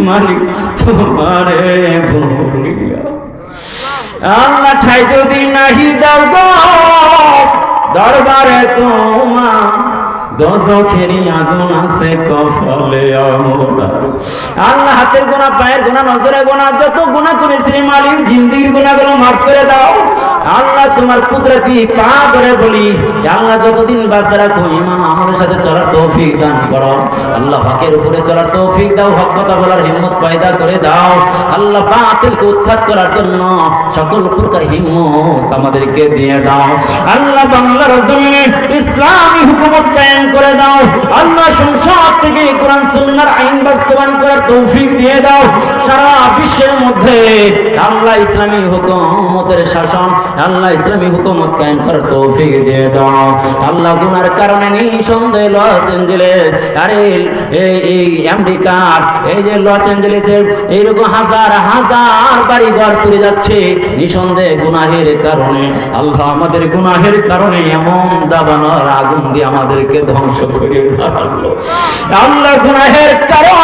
মালিক তোমারে আল্লাহ ঠাই যদি নাহি দাও গো, দরবারে তোমার দশখেরি আগুন আছে কফলে আমরা আল্লাহ হাতের গোনা, পায়ের গোনা নজরে গোনা, যত গোনা করেছি রে মালিক জিন্দির গোনাগুলো মাফ করে দাও। আল্লাহ তোমার কুদরতি পা ধরে বলি, আল্লাহ যতদিন বাঁচা রাখো ইমান আমলের সাথে চলার তৌফিক দান করো। আল্লাহ হকের উপরে চলার তৌফিক দাও, হক কথা বলার হিম্মত পয়দা করে দাও। আল্লাহ বাতিলকে উৎখাত করার জন্য সকল প্রকার হিম্মত আমাদেরকে দিয়ে দাও। আল্লাহ বাংলার জমিনে ইসলামী হুকুমত কায়েম করে দাও। আল্লাহ সংসদ থেকে কোরআন সুন্নাহর বাস্তবায়ন করার তৌফিক দিয়ে দাও। সারা বিশ্বের মধ্যে আল্লাহ ইসলামী হুকুমতের শাসন, আল্লাহ ইসলামী হুকুমত কায়েম করার তৌফিক দিয়ে দাও। আল্লাহ গুনার কারণে নিঃসন্দেহে লস এঞ্জেলেস, আরে এই আমেরিকার এই যে লস এঞ্জেলেসের এইরকম হাজার হাজার বাড়ি ঘর পুড়ে যাচ্ছে, নিঃসন্দেহে গুনাহের কারণে, আল্লাহ আমাদের গুনাহের কারণে এমন দাবানোর আগুন দিয়ে আমাদেরকে ধ্বংস করে আল্লাহ গুনাহের কারণে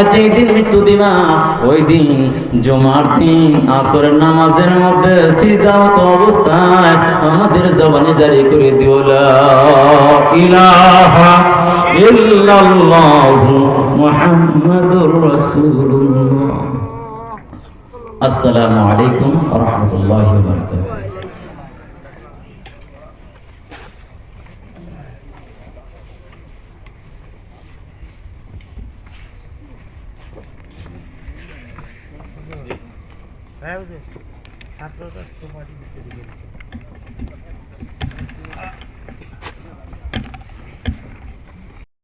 আল্লাহ যেই দিন মৃত্যু দিবা ওই দিন জমার দিন, আসরের নামাজের মধ্যে সিদ্ধান্ত অবস্থায় আমাদের জবানে জারি করে দিও, লা আসসালামু আলাইকুম রাহমাতুল্লাহি বারাকাতুহু। Nerede? Sen burada su var gibi